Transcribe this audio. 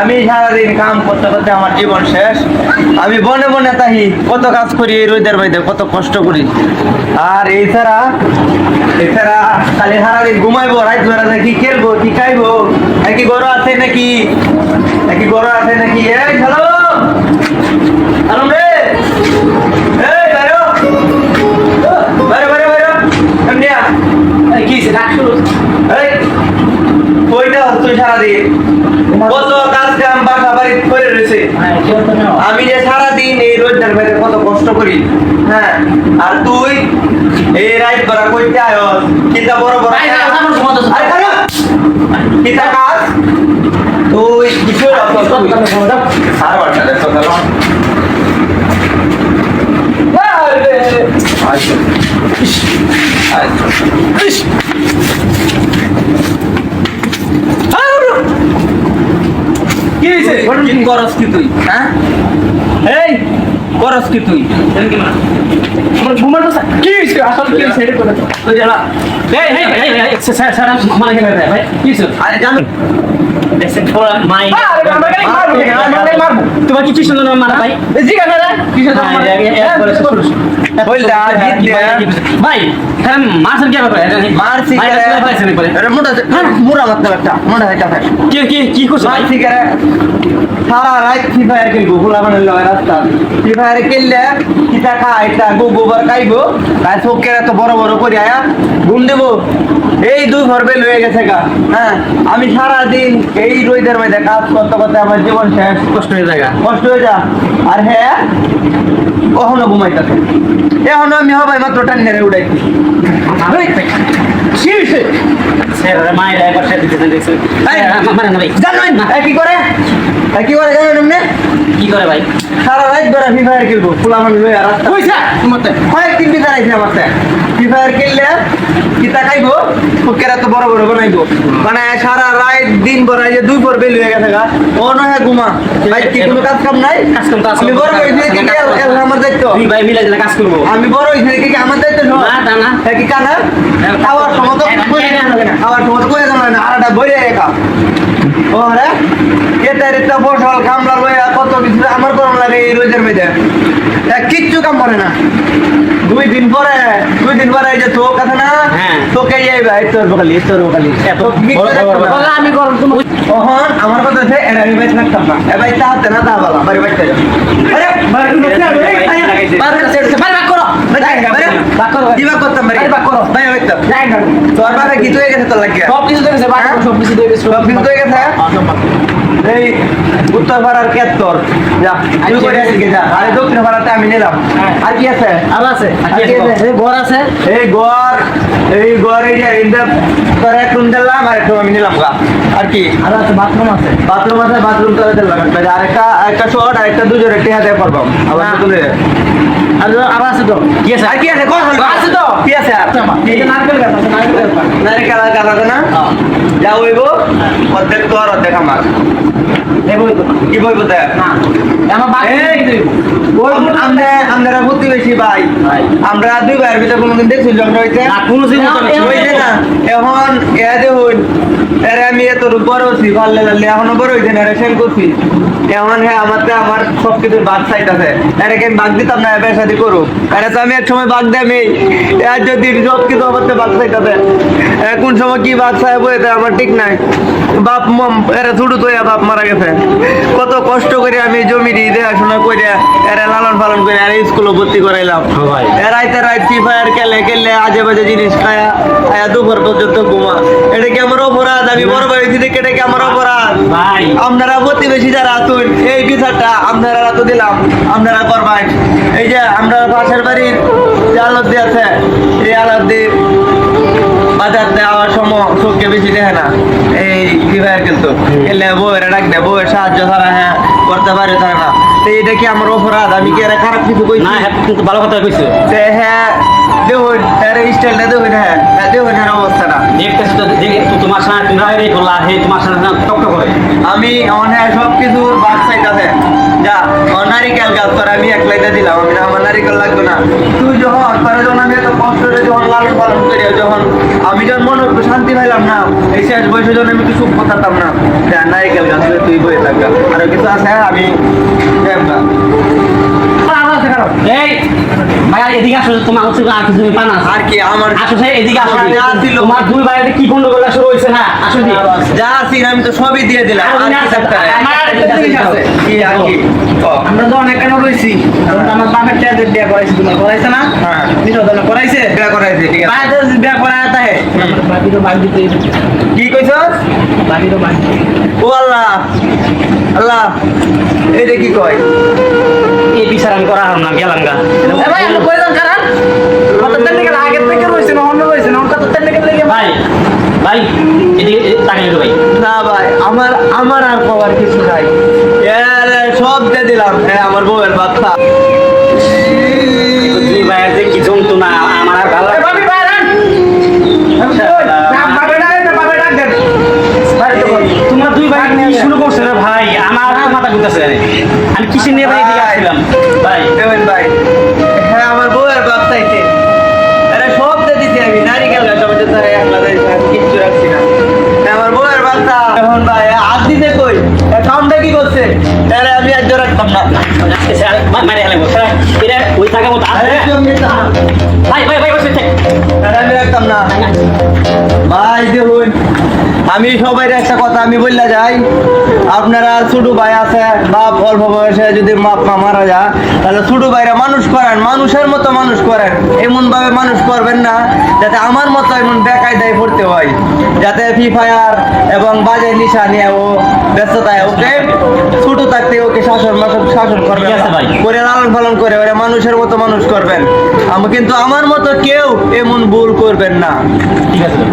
আমি সারাদিন কাম করতে করতে আমার জীবন শেষ। আমি বনে বনে তাহি, কত কাজ করি এই রোদের কত কষ্ট করি। আর এছাড়া এছাড়া খালি সারাদিন ঘুমাইবো, রাত ধরে কি খেলব, কি খাইবো? নাকি গরু আছে নাকি? নাকি গরু আছে নাকি? এই হ্যালো হ্যালো আমি যে সারাদিন এই রোজগার বাইরে কত কষ্ট করি। হ্যাঁ আর তুই এই রাইট করা কইতে আয়স কিতা বড় বড় কিতা কাজ? তুই কিছু আর কি হয়েছে? করস কি তুই হ্যাঁ এই করস কি তুই আমার ঘুমার বসা। কি হয়েছে? আসলে কি হয়েছে? এটা দাও। তুই জানা এই, এই, এই, স্যার, স্যার, স্যার, মারা ভাই। কি হয়েছে? আরে জানো মাই- মারবো। তোমার কি কৃষ্ণ জন্ম মারা ভাই। ভাই, হ্যাঁ মারছেন মারছি মোটা মোটা একটা মোটা একটা করছ ভাই? সারা রাত ফ্রি ফায়ার খেলব লয় রাস্তা। ফ্রি ফায়ার খেললে কিতা গো গোবর খাইবো তাই চোখের এত বড় বড় করে আয়া ঘুম দেবো। এই দুই ঘর বেল হয়ে গেছে গা। হ্যাঁ আমি সারা দিন এই রোদের মধ্যে কাজ করতে করতে আমার জীবন শেষ। কষ্ট হয়ে জায়গা কষ্ট হয়ে যা আর হ্যাঁ কখনো ঘুমাইতেছে এখনও আমি হবাই মাত্র টান নেড়ে উড়াইছি এই, ভাই। না। এ কি করে? কি করে জানেন কি করে ভাই? সারা রাত ধরে ফ্রি ফায়ার খেলব ফুলা মানে লয়ে রাস্তা কইছা তোমার তো কয়েকদিন বিচার আইছে আমার ফায়ার খেললে কিতা খাইবো? ফুকেরা তো বড় বড় বানাইবো। মানে সারা রাত দিন ভর এই যে দুই পর বেল হয়ে গেছে গা। ও নয় ঘুমা। ভাই কি কোনো কাজ কাম নাই? কাজ কাম আছে। আমি বড় হইছে কি কি আমার দায়িত্ব? দুই ভাই মিলে দিলে কাজ করব। আমি বড় হইছে কি কি আমার দায়িত্ব? না, তা না। এ কি কানা? খাওয়ার সময় তো কই খাওয়ার সময় তো কই জানো না আরটা বইরে একা ও রে এতে রেতে ফসল কামলা লইয়া কত কিছু আমার করম লাগে এই রোজের মধ্যে কিচ্ছু কাম করে না দুই দিন পরে দুই দিন পরে যে তো কথা না হ্যাঁ। তোকে এই ভাই তোর বকালি তোর বকালি তো বড়- বড়-। আমি গরম ওহন আমার কথা আছে এরা আমি বাইতে থাকতাম না এ ভাই তাহাতে না তা বলা বাড়ি বাইতে আরে বাড়ি ঢুকতে হবে এই বাড়ি ভাই করো দিবা করতাম বাড়ি বাক করো। ভাই বাইতে তোর বাবা কি তুই গেছে তোর লাগিয়া সব কিছু ভাই হ্যাঁ? সব কিছু দেখেছে সব কিছু হয়ে গেছে এই উত্তর পাড়ার কেত্তর যা তুই করে আসি যা আরে দক্ষিণ পাড়াতে আমি নিলাম। আর কি আছে? আর আছে? এই ঘর আছে। এই এই এই যে এইটা তোর এক রুম দিলাম আর একটু আমি নিলাম। গা আর কি? আর আছে বাথরুম আছে। বাথরুম আছে বাথরুম তো দিলাম। আর একটা একটা শর্ট আর একটা দুজনে টিহা দিয়ে করবাম আবার তুলে আর আর আছে তো। কি আছে আর কি আছে? কোন আছে তো কি আছে আর এই যে নারকেল গাছ আছে গাছ না? যা হইব অর্ধেক অর্ধেক আমার। কি বইব দেখ? আমার বাকি এই দিব আমরা আমরা প্রতিবেশী ভাই। ভাই। আমরা দুই ভাইয়ের ভিতরে কোনোদিন দেখছি ঝগড়া হইতে না কোনো দিন তো হইছে না। এখন এ দেখুন এরে আমি এত বড় হচ্ছি পারলে লাল্লে এখনও বড় হইছে না রেশন করছি। এখন হ্যাঁ আমার তো আমার সব কিছু বাদ সাইড আছে এর আমি বাদ দিতাম না এবার সাথে করুক। এর তো আমি এক সময় বাদ দেমি এর যদি সব কিছু আমার তো বাদ সাইড আছে কোন সময় কি বাদ সাহেব হয়েছে আমার ঠিক নাই। বাপ মম এরা ছোট তো বাপ মারা গেছে। কত কষ্ট করে আমি জমি দিয়ে দেখাশোনা করে এরা লালন পালন করে আর স্কুলে ভর্তি করাইলাম। রাইতে রাত ফ্রি ফায়ার খেলে খেললে আজে বাজে জিনিস খায়া খায়া দুপুর পর্যন্ত ঘুমা। এটা কি আমার অপরাধ? আমি বড় ভাই দিদি এটা কি আমার অপরাধ? ভাই। আপনারা প্রতিবেশী যারা আতুন এই বিচারটা আপনারা তো দিলাম। আপনারা করবেন। এই যে আমরা পাশের বাড়ির যে আলদ্দি আছে এই আলদ্দি বাজার দেওয়ার সময় চোখকে বেশি দেখে না। এই বিবাহের কিন্তু। খেললে বউয়ের ডাক দেয় বউয়ের সাহায্য ছাড়া হ্যাঁ করতে পারে তারা না। তো এটা কি আমার অপরাধ? আমি কি এরা খারাপ কিছু কইছি? না কিন্তু ভালো কথা কইছো। তে হ্যাঁ দেখুন এর স্টাইলটা দেখুন হ্যাঁ দেখুন এর অবস্থাটা দেখতেছো তো তোমার সাথে তুমি রায় রে বললা হে তোমার সাথে টক আমি অনায় সব কিছু বাচ্চাইতাছে যা আমি দিলাম আমি আমার লাগবে না। তুই যখন যখন আমি এত কষ্ট যখন লালন পালন করি যখন আমি যখন মনে শান্তি পাইলাম না এই শেষ বয়সে যখন আমি কিছু পাতাতাম না যা নারিকাল গাছ তুই বই লাগবে আর কিছু আছে? আমি হ্যাঁ, এই! ভাই এদিকে আসো তোমার হচ্ছে আর কিছু তুমি পানা। আর কি আমার আসো এদিকে আসো। তোমার দুই ভাইয়ের কি গন্ডগোল শুরু হয়েছে না? আসো যা ছিল আমি তো সবই দিয়ে দিলাম। আর কি থাকতে আমার একটা জিনিস আছে। কি? আর কি? আমরা তো অনেক কেন কারণ আমার বাপের বিয়া করাইছি তোমার করাইছে না? হ্যাঁ। করাইছে? বিয়া করাইছে, ঠিক আছে। বাইরে বিয়া করায় তাহে। বাকি কি কইছস বাকিরও বাকি ও আল্লাহ। আল্লাহ। এইটা কি কয়? এই বিচার আমি করা হারাম না গেলাম গা। আর ঘুরতেছে আমি কিসের নিয়ে ভাই এদিকে আসছিলাম? ভাই। দেবেন ভাই। হ্যাঁ আমার বউয়ের বাচ্চাইতে আরে সব দিছি আমি। নারিকেল গাছ আমি তো তার একলা কিচ্ছু রাখছি না। হ্যাঁ, আমার বউয়ের বাচ্চা এখন ভাই হাত দিতে কই? কামটা কি করছে? আরে আমি আর রাখতাম না। মারে হেলে বসে এটা ওই থাকা মতো আরে না। ভাই ভাই ভাই বসে থাক। আরে আমি রাখতাম না। ভাই দেখুন আমি সবাই একটা কথা আমি বললে যাই। আপনারা ছোট ভাই আছে বাপ অল্প বয়সে যদি মাপ মা মারা যায় তাহলে ছোট ভাইরা মানুষ করেন মানুষের মতো মানুষ করেন। এমন ভাবে মানুষ করবেন না যাতে আমার মতো এমন বেকায়দায় পড়তে হয় যাতে ফ্রি ফায়ার এবং বাজে নিশা নিয়ে ও ব্যস্ততায় ওকে ছোট থাকতে ওকে শাসন মাসন শাসন করবেন। করে লালন পালন করে ওরা মানুষের মতো মানুষ করবেন। আমি কিন্তু আমার মতো কেউ এমন ভুল করবেন না। ঠিক আছে।